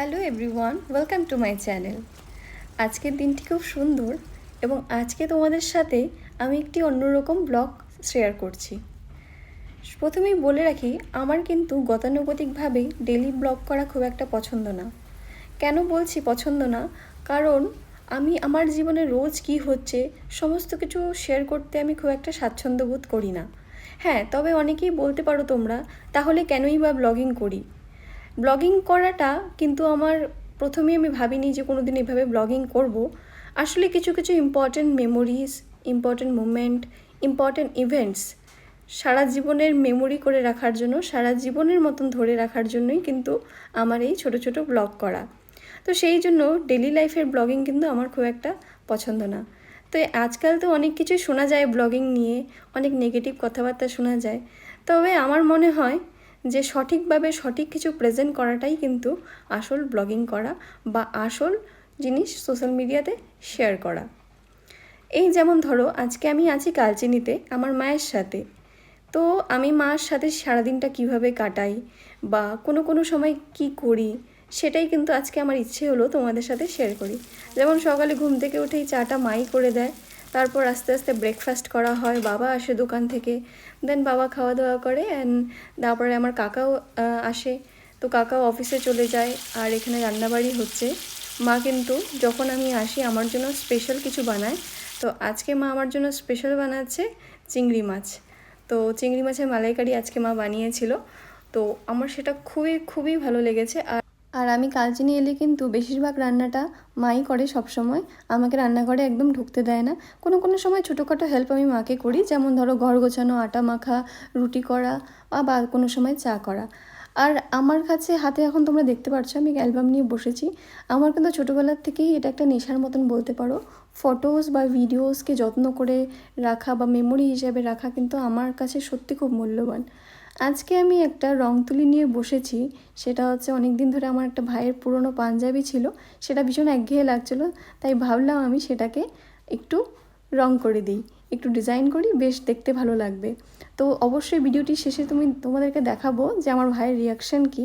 Hello everyone, welcome to my channel. আজকের দিনটি খুব সুন্দর এবং আজকে তোমাদের সাথে আমি একটি অন্যরকম ব্লগ শেয়ার করছি। প্রথমেই বলে রাখি, আমার কিন্তু গতানুগতিকভাবে ডেলি ব্লগ করা খুব একটা পছন্দ না। কেন বলছি পছন্দ না? কারণ আমি আমার জীবনে রোজ কি হচ্ছে, সমস্ত কিছু শেয়ার করতে আমি খুব একটা স্বাচ্ছন্দ্য বোধ করি না। হ্যাঁ তবে অনেকেই বলতে পারো তোমরা, তাহলে কেনই বা ব্লগিং করি? ব্লগিং করাটা কিন্তু আমার প্রথমেই আমি ভাবিনি যে কোনো দিন এভাবে ব্লগিং করব। আসলে কিছু কিছু important memories important moment important events সারা জীবনের মেমোরি করে রাখার জন্য, সারা জীবনের মতন ধরে রাখার জন্যই কিন্তু আমার এই ছোট ছোট ব্লগ করা। তো সেই জন্য ডেলি লাইফের ব্লগিং কিন্তু আমার খুব একটা পছন্দ না। তো আজকাল তো অনেক কিছু শোনা যায় ব্লগিং নিয়ে, অনেক নেগেটিভ কথাবার্তা শোনা যায়। তবে আমার মনে হয় যে সঠিকভাবে সঠিক কিছু প্রেজেন্ট করাটাই কিন্তু আসল ব্লগিং করা বা আসল জিনিস সোশ্যাল মিডিয়াতে শেয়ার করা। এই যেমন ধরো, আজকে আমি আছি কালচিনিতে আমার মায়ের সাথে। তো আমি মার সাথে সারাদিনটা কীভাবে কাটাই বা কোনো কোনো সময় কি করি, সেটাই কিন্তু আজকে আমার ইচ্ছে হলো তোমাদের সাথে শেয়ার করি। যেমন সকালে ঘুম থেকে উঠেই চাটা মাই করে দেয় তারপর আস্তে আস্তে ব্রেকফাস্ট করা হয়, বাবা আসে দোকান থেকে। দেন বাবা খাওয়া দাওয়া করে অ্যান্ড তারপরে আমার কাকাও আসে। তো কাকাও অফিসে চলে যায় আর এখানে রান্নাবাড়ি হচ্ছে। মা কিন্তু যখন আমি আসি আমার জন্য স্পেশাল কিছু বানায়। তো আজকে মা আমার জন্য স্পেশাল বানাচ্ছে চিংড়ি মাছ। তো চিংড়ি মাছের মালাইকারি আজকে মা বানিয়েছিল। তো আমার সেটা খুবই খুবই ভালো লেগেছে আর আর আমি কালচিনি এলে কিন্তু বেশিরভাগ রান্নাটা মাই করে সব সময় আমাকে রান্নাঘরে একদম ঢুকতে দেয় না। কোনো কোনো সময় ছোটোখাটো হেল্প আমি মাকে করি, যেমন ধরো ঘর গোছানো, আটা মাখা, রুটি করা বা কোনো সময় চা করা। আর আমার কাছে হাতে এখন তোমরা দেখতে পাচ্ছ আমি অ্যালবাম নিয়ে বসেছি। আমার কিন্তু ছোটোবেলার থেকেই এটা একটা নেশার মতন বলতে পারো। ফটোস বা ভিডিওসকে যত্ন করে রাখা বা মেমোরি হিসাবে রাখা কিন্তু আমার কাছে সত্যি খুব মূল্যবান। আজকে আমি একটা রং তুলি নিয়ে বসেছি। সেটা হচ্ছে অনেক দিন ধরে আমার একটা ভাইয়ের পুরনো পাঞ্জাবি ছিল। সেটা ভীষণ একঘেয়ে লাগছিল। তাই ভাবলাম আমি সেটাকে একটু রং করে দিই। একটু ডিজাইন করি, বেশ দেখতে ভালো লাগবে। তো অবশ্যই ভিডিওটি শেষে তুমি, তোমাদেরকে দেখাবো যে আমার ভাইয়ের রিয়াকশান কি।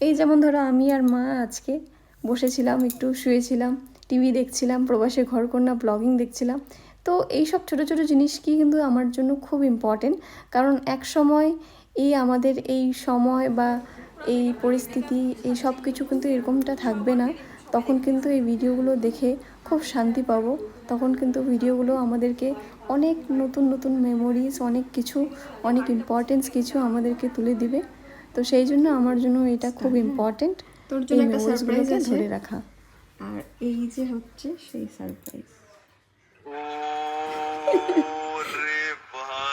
এই যেমন ধরো আমি আর মা আজকে বসেছিলাম, একটু শুয়েছিলাম টিভি দেখছিলাম, প্রবাসে ঘরকন্যা ব্লগিং দেখছিলাম। তো এই সব ছোটো ছোটো জিনিস কি কিন্তু আমার জন্য খুব ইম্পর্টেন্ট কারণ এক সময় এই আমাদের এই সময় বা এই পরিস্থিতি এই সব কিছু কিন্তু এরকমটা থাকবে না। তখন কিন্তু এই ভিডিওগুলো দেখে খুব শান্তি পাবো। তখন কিন্তু ভিডিওগুলো আমাদেরকে অনেক নতুন নতুন মেমোরিজ অনেক কিছু অনেক ইম্পর্টেন্স কিছু আমাদেরকে তুলে দিবে। তো সেই জন্য আমার জন্য এটা খুব ইম্পর্টেন্ট তোর এই মেমোরিজগুলোকে ধরে রাখা। আর এই যে হচ্ছে সেই সারপ্রাইজ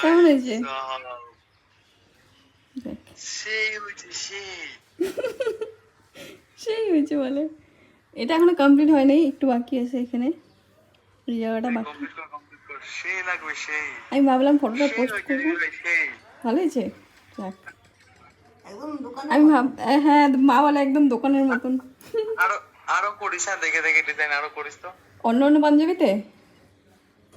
কেমন হয়েছে? সেই হয়েছে বলে। এটা এখনও কমপ্লিট হয় নাই একটু বাকি আছে এখানে। এই জায়গাটা বাকি। কমপ্লিট কর কমপ্লিট কর। সেই লাগবে সেই। আমি ভাবলাম ফটোটা পোস্ট করব। ভালো হয়েছে? যাক। আমি ভাব হ্যাঁ মা বলে একদম দোকানের মতন। আরও আরও করিস দেখে দেখে ডিজাইন আরও করিস তো। অন্য অন্য পাঞ্জাবিতে?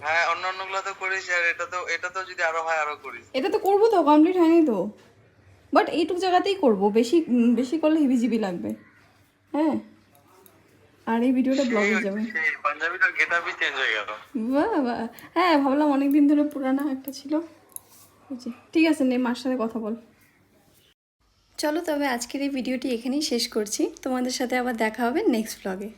হ্যাঁ অন্য অন্যগুলো তো করিস আর এটা তো এটা তো যদি আরও হয় আরও করিস। এটা তো করব তো কমপ্লিট হয়নি তো। বাট এইটুক জায়গাতেই করব বেশি বেশি করলে হিবিজিবি লাগবে। হ্যাঁ। আর এই ভিডিওটা ব্লগে যাবে। পাঞ্জাবিটার গেটআপই চেঞ্জ হয়ে গেল। বাহ বাহ। হ্যাঁ ভাবলাম অনেক দিন ধরে পুরানা একটা ছিল। ঠিক আছে নে মার সাথে কথা বল। চলো তবে আজকের এই ভিডিওটি এখানেই শেষ করছি। তোমাদের সাথে আবার দেখা হবে নেক্সট ব্লগে